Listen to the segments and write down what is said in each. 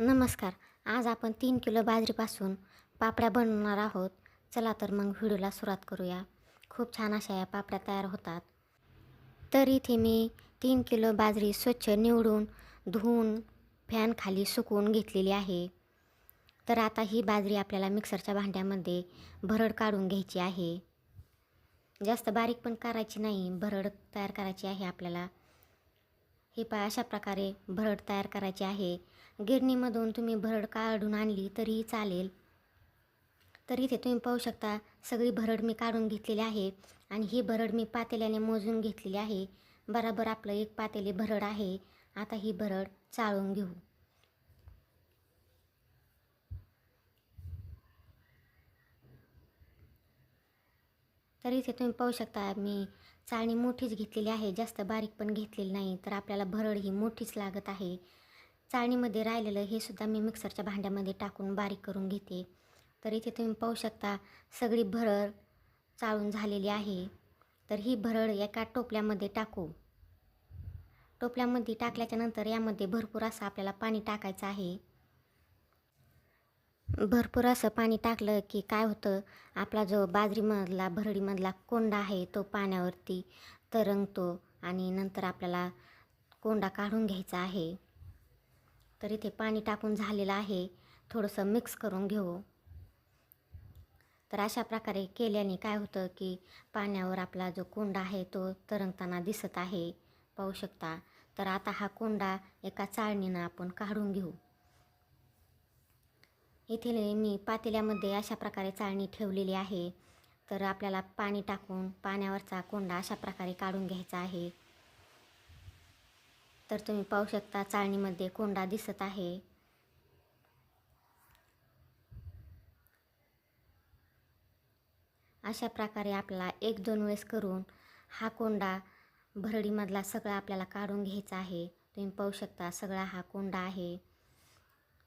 नमस्कार. आज आपण तीन किलो बाजरीपासून पापड्या बनवणार आहोत. चला तर मग व्हिडिओला सुरुवात करूया. खूप छान अशा या पापड्या तयार होतात. तर इथे मी तीन किलो बाजरी स्वच्छ निवडून धुवून फॅन खाली सुकवून घेतलेली आहे. तर आता ही बाजरी आपल्याला मिक्सरच्या भांड्यामध्ये भरड काढून घ्यायची आहे. जास्त बारीक पण करायची नाही भरड तयार करायची आहे आपल्याला. हे पा अशा प्रकारे भरड तयार करायची आहे. गिरणीमधून तुम्ही भरड काढून आणली तरीही चालेल. तर इथे तुम्ही पाहू शकता सगळी भरड मी काढून घेतलेली आहे आणि ही भरड मी पातेल्याने मोजून घेतलेली आहे. बराबर आपलं एक पातेले भरड आहे. आता ही भरड चाळून घेऊ. तर इथे तुम्ही पाहू शकता मी चाळणी मोठीच घेतलेली आहे. जास्त बारीक पण घेतलेली नाही तर आपल्याला भरड ही मोठीच लागत आहे. चाळणीमध्ये राहिलेलं हे सुद्धा मी मिक्सरच्या भांड्यामध्ये टाकून बारीक करून घेते. तर इथे तुम्ही पाहू शकता सगळी भरड चाळून झालेली आहे. तर ही भरड एका टोपल्यामध्ये टाकू. टोपल्यामध्ये टाकल्याच्यानंतर यामध्ये भरपूर असं आपल्याला पाणी टाकायचं आहे. भरपूर असं पाणी टाकलं की काय होतं आपला जो बाजरीमधला भरडीमधला कोंडा आहे तो पाण्यावरती तरंगतो आणि नंतर आपल्याला कोंडा काढून घ्यायचा आहे. तर इथे पाणी टाकून झालेलं आहे. थोडंसं मिक्स करून घेऊ. तर अशा प्रकारे केल्याने काय होतं की पाण्यावर आपला जो कोंडा आहे तो तरंगताना दिसत आहे. पाहू शकता. तर आता हा कोंडा एका चाळणीनं आपण काढून घेऊ. इथे मी पातेल्यामध्ये अशा प्रकारे चाळणी ठेवलेली आहे. तर आपल्याला पाणी टाकून पाण्यावरचा कोंडा अशा प्रकारे काढून घ्यायचा आहे. तर तुम्ही पाहू शकता चाळणीमध्ये कोंडा दिसत आहे. अशा प्रकारे आपल्याला एक दोन वेळेस करून हा कोंडा भरडीमधला सगळा आपल्याला काढून घ्यायचा आहे. तुम्ही पाहू शकता सगळा हा कोंडा आहे.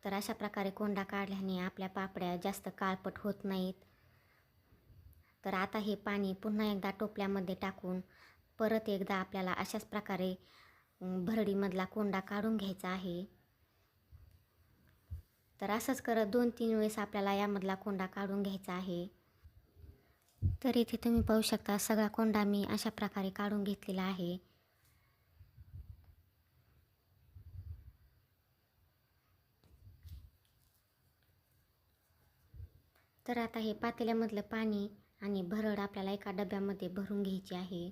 तर अशा प्रकारे कोंडा काढल्याने आपल्या पापड्या जास्त काळपट होत नाहीत. तर आता हे पाणी पुन्हा एकदा टोपल्यामध्ये टाकून परत एकदा आपल्याला अशाच प्रकारे भरडीमधला कोंडा काढून घ्यायचा आहे. तर असंच करत दोन तीन वेळेस आपल्याला यामधला कोंडा काढून घ्यायचा आहे. तर इथे तुम्ही पाहू शकता सगळा कोंडा मी अशा प्रकारे काढून घेतलेला आहे. तर आता हे पातेल्यामधलं पाणी आणि भरड आपल्याला एका डब्यामध्ये भरून घ्यायची आहे.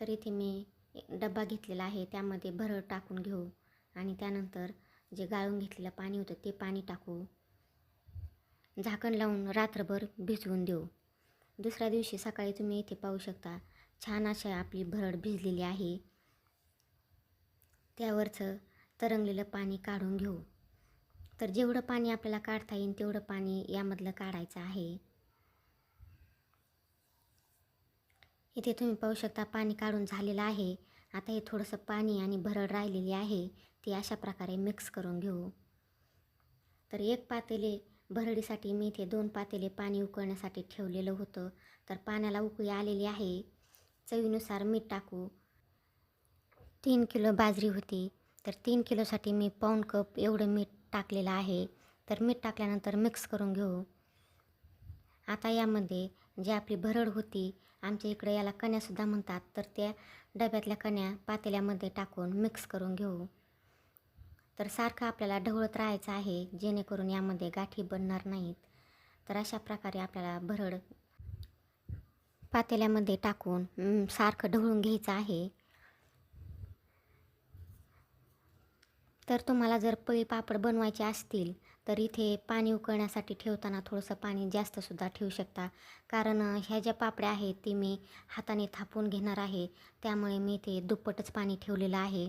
तर इथे मी डबा घेतलेला आहे त्यामध्ये भरड टाकून घेऊ आणि त्यानंतर जे गाळून घेतलेलं पाणी होतं ते पाणी टाकू. झाकण लावून रात्रभर भिजवून देऊ. दुसऱ्या दिवशी सकाळी तुम्ही इथे पाहू शकता छान अशा आपली भरड भिजलेली आहे. त्यावरचं तरंगलेलं पाणी काढून घेऊ. तर जेवढं पाणी आपल्याला काढता येईल तेवढं पाणी यामधलं काढायचं आहे. इथे तुम्ही पाहू शकता पाणी काढून झालेलं आहे. आता हे थोडंसं पाणी आणि भरड राहिलेली आहे. ती अशा प्रकारे मिक्स करून घेऊ. तर एक पातेले भरडीसाठी मी इथे दोन पातेले पाणी उकळण्यासाठी ठेवलेलं होतं. तर पाण्याला उकळी आलेली आहे. चवीनुसार मीठ टाकू. तीन किलो बाजरी होती. तर तीन किलोसाठी मी पाऊण कप एवढं मीठ टाकलेलं आहे. तर मीठ टाकल्यानंतर मिक्स करून घेऊ. आता यामध्ये जी आपली भरड होती आमच्या इकडे याला कण्यासुद्धा म्हणतात. तर त्या डब्यातल्या कण्या पातेल्यामध्ये टाकून मिक्स करून घेऊ. तर सारखं आपल्याला ढवळत राहायचं आहे जेणेकरून यामध्ये गाठी बनणार नाहीत. तर अशा प्रकारे आपल्याला भरड पातेल्यामध्ये टाकून सारखं ढवळून घ्यायचं आहे. तर तुम्हाला जर पळी पापड बनवायचे असतील तर इथे पाणी उकळण्यासाठी ठेवताना थोडंसं पाणी जास्तसुद्धा ठेवू शकता. कारण ह्या ज्या पापड्या आहेत ती मी हाताने थापून घेणार आहे. त्यामुळे मी इथे दुप्पटच पाणी ठेवलेलं आहे.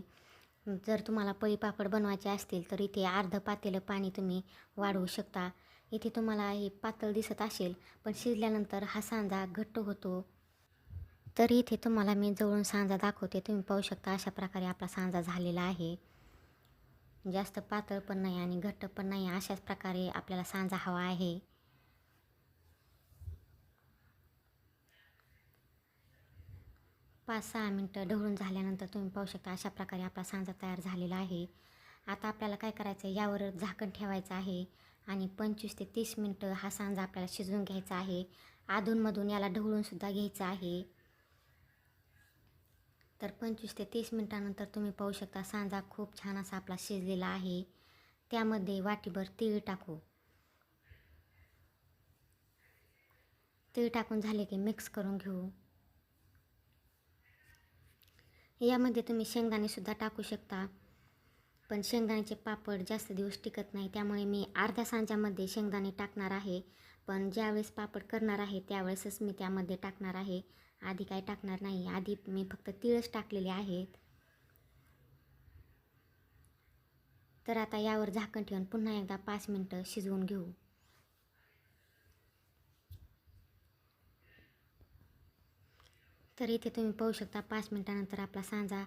जर तुम्हाला पळी पापड बनवायचे असतील तर इथे अर्ध पातेलं पाणी तुम्ही वाढवू शकता. इथे तुम्हाला हे पातळ दिसत असेल पण शिजल्यानंतर हा सांजा घट्ट होतो. तर इथे तुम्हाला मी जवळून सांजा दाखवते. तुम्ही पाहू शकता अशा प्रकारे आपला सांजा झालेला आहे. जास्त पातळ पण नाही आणि घट्ट पण नाही अशाच प्रकारे आपल्याला सांजा हवा आहे. पाच सहा मिनटं ढवळून झाल्यानंतर तुम्ही पाहू शकता अशा प्रकारे आपला सांजा तयार झालेला आहे. आता आपल्याला काय करायचं आहे? यावर झाकण ठेवायचं आहे आणि पंचवीस ते तीस मिनटं हा सांजा आपल्याला शिजवून घ्यायचा आहे. अधूनमधून याला ढवळूनसुद्धा घ्यायचं आहे. तर पंचवीस ते तीस मिनटानंतर तुम्ही पाहू शकता सांजा खूप छान असा आपला शिजलेला आहे. त्यामध्ये वाटीभर तीळ टाकू. तीळ टाकून झाले की मिक्स करून घेऊ. यामध्ये तुम्ही शेंगदाणेसुद्धा टाकू शकता पण शेंगदाण्याचे पापड जास्त दिवस टिकत नाही त्यामुळे मी अर्ध्या सांजामध्ये शेंगदाणे टाकणार आहे. पण ज्यावेळेस पापड करणार आहे त्यावेळेसच मी त्यामध्ये टाकणार आहे. आधी काय टाकणार नाही. आधी मी फक्त तिळच टाकलेले आहेत. तर आता यावर झाकण ठेवून पुन्हा एकदा पाच मिनटं शिजवून घेऊ. तर इथे तुम्ही पाहू शकता पाच मिनटानंतर आपला सांजा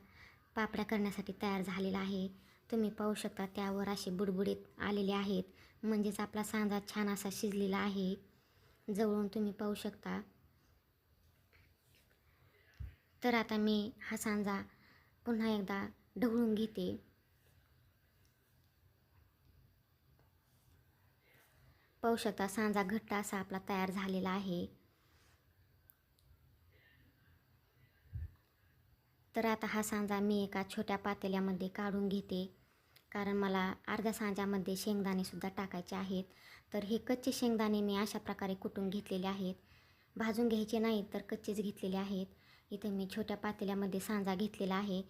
पापड्या करण्यासाठी तयार झालेला आहे. तुम्ही पाहू शकता त्यावर असे बुडबुडीत आलेले आहेत. म्हणजेच आपला सांजा छान असा शिजलेला आहे. जवळून तुम्ही पाहू शकता. तर आता मी हा सांजा पुन्हा एकदा ढवळून घेते. पाहू शकता सांजा घट्ट असा आपला तयार झालेला आहे. तर आता हा सांजा मी एका छोट्या पातेल्यामध्ये काढून घेते. कारण मला अर्ध्या सांजामध्ये शेंगदाणेसुद्धा टाकायचे आहेत. तर हे कच्चे शेंगदाणे मी अशा प्रकारे कुटून घेतलेले आहेत. भाजून घ्यायचे नाहीत तर कच्चेच घेतलेले आहेत. इथे मी छोट्या पातेल्यामध्ये सांजा घेतलेला आहे.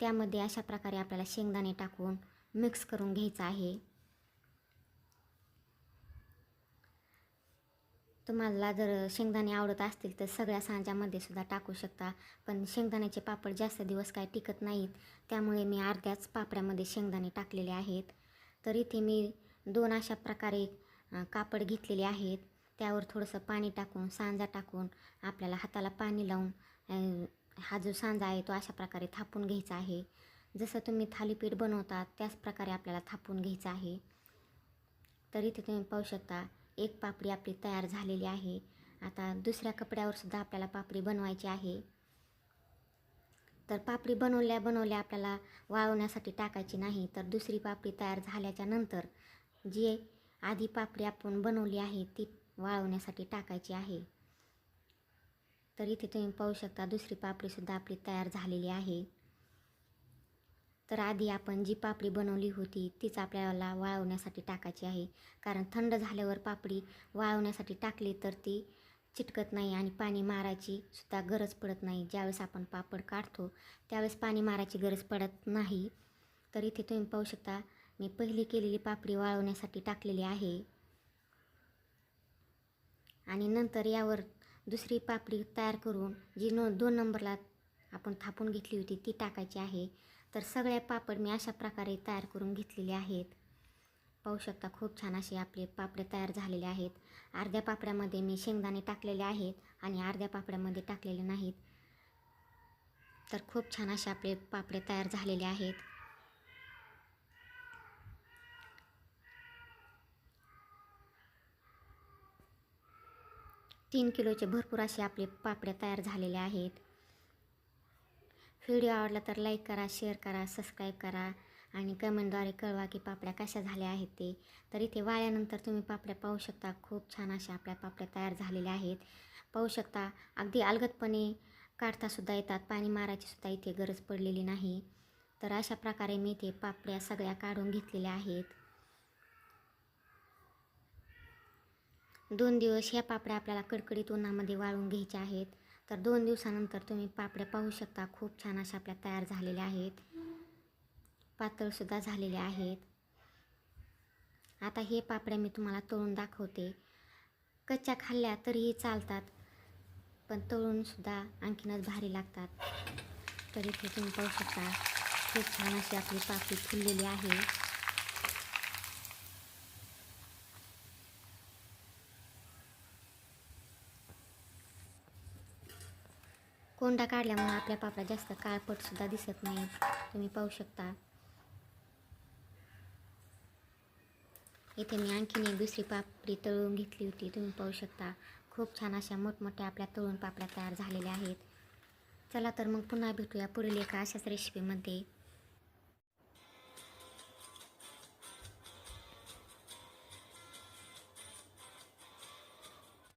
त्यामध्ये अशा प्रकारे आपल्याला शेंगदाणे टाकून मिक्स करून घ्यायचं आहे. तुम्हाला जर शेंगदाणे आवडत असतील तर सगळ्या सांजामध्ये सुद्धा टाकू शकता. पण शेंगदाण्याचे पापड जास्त दिवस काय टिकत नाहीत. त्यामुळे मी अर्ध्याच पापड्यामध्ये शेंगदाणे टाकलेले आहेत. तर इथे मी दोन अशा प्रकारे कापड घेतलेले आहेत. त्यावर थोडंसं पाणी टाकून सांजा टाकून आपल्याला हाताला पाणी लावून हा जो सांजा आहे तो अशा प्रकारे थापून घ्यायचा आहे. जसं तुम्ही थालीपीठ बनवता त्याच प्रकारे आपल्याला थापून घ्यायचं आहे. तर इथे तुम्ही पाहू शकता एक पापडी आपली तयार झालेली आहे. आता दुसऱ्या कपड्यावर सुद्धा आपल्याला पापडी बनवायची आहे. तर पापडी बनवल्या बनवल्या आपल्याला वाळवण्यासाठी टाकायची नाही तर दुसरी पापडी तयार झाल्याच्यानंतर जी आधी पापडी आपण बनवली आहे ती वाळवण्यासाठी टाकायची आहे. तर इथे तुम्ही पाहू शकता दुसरी पापडीसुद्धा आपली तयार झालेली आहे. तर आधी आपण जी पापडी बनवली होती तीच आपल्याला वाळवण्यासाठी टाकायची आहे. कारण थंड झाल्यावर पापडी वाळवण्यासाठी टाकली तर ती चिटकत नाही आणि पाणी मारायची सुद्धा गरज पडत नाही. ज्यावेळेस आपण पापड काढतो त्यावेळेस पाणी मारायची गरज पडत नाही. तर इथे तुम्ही पाहू शकता मी पहिली केलेली पापडी वाळवण्यासाठी टाकलेली आहे. आणि नंतर यावर दुसरी पापडी तयार करून जी नो दोन नंबरला आपण थापून घेतली होती ती टाकायची आहे. तर सगळे पापड मी अशा प्रकारे तयार करून घेतलेले आहेत. पाहू शकता खूप छान असे आपले पापडे तयार झालेले आहेत. अर्ध्या पापड्यामध्ये मी शेंगदाणे टाकलेले आहेत आणि अर्ध्या पापड्यामध्ये टाकलेले नाहीत. तर खूप छान असे आपले पापडे तयार झालेले आहेत. तीन किलोचे भरपूर असे आपले पापड्या तयार झालेले आहेत. व्हिडिओ आवडला तर लाईक करा शेअर करा सबस्क्राईब करा आणि कमेंटद्वारे कळवा की पापड्या कशा झाल्या आहेत ते. तर इथे वाळल्यानंतर तुम्ही पापड्या पाहू शकता. खूप छान अशा आपल्या पापड्या तयार झालेल्या आहेत. पाहू शकता अगदी अलगदपणे काढतासुद्धा येतात. पाणी मारायचीसुद्धा इथे गरज पडलेली नाही. तर अशा प्रकारे मी इथे पापड्या सगळ्या काढून घेतलेल्या आहेत. दोन दिवस ह्या पापड्या आपल्याला कडकडीत उन्हामध्ये वाळून घ्यायच्या आहेत. तर दोन दिवसानंतर तुम्ही पापड्या पाहू शकता. खूप छान अशा आपल्या तयार झालेल्या आहेत. पातळसुद्धा झालेल्या आहेत. आता हे पापड्या मी तुम्हाला तळून दाखवते. कच्च्या खाल्ल्या तरीही चालतात पण तळूनसुद्धा आणखीनच भारी लागतात. तर इथे तुम्ही पाहू शकता खूप छान अशी आपली पापडी फुललेली आहे. कोंडा काढल्यामुळे आपल्या पापड्या जास्त काळपटसुद्धा दिसत नाही. तुम्ही पाहू शकता. इथे मी आणखीन एक दुसरी पापडी तळून घेतली होती. तुम्ही पाहू शकता. खूप छान अशा मोठमोठ्या आपल्या तळून पापड्या तयार झालेल्या आहेत. चला तर मग पुन्हा भेटूया पुढील एका अशाच रेसिपीमध्ये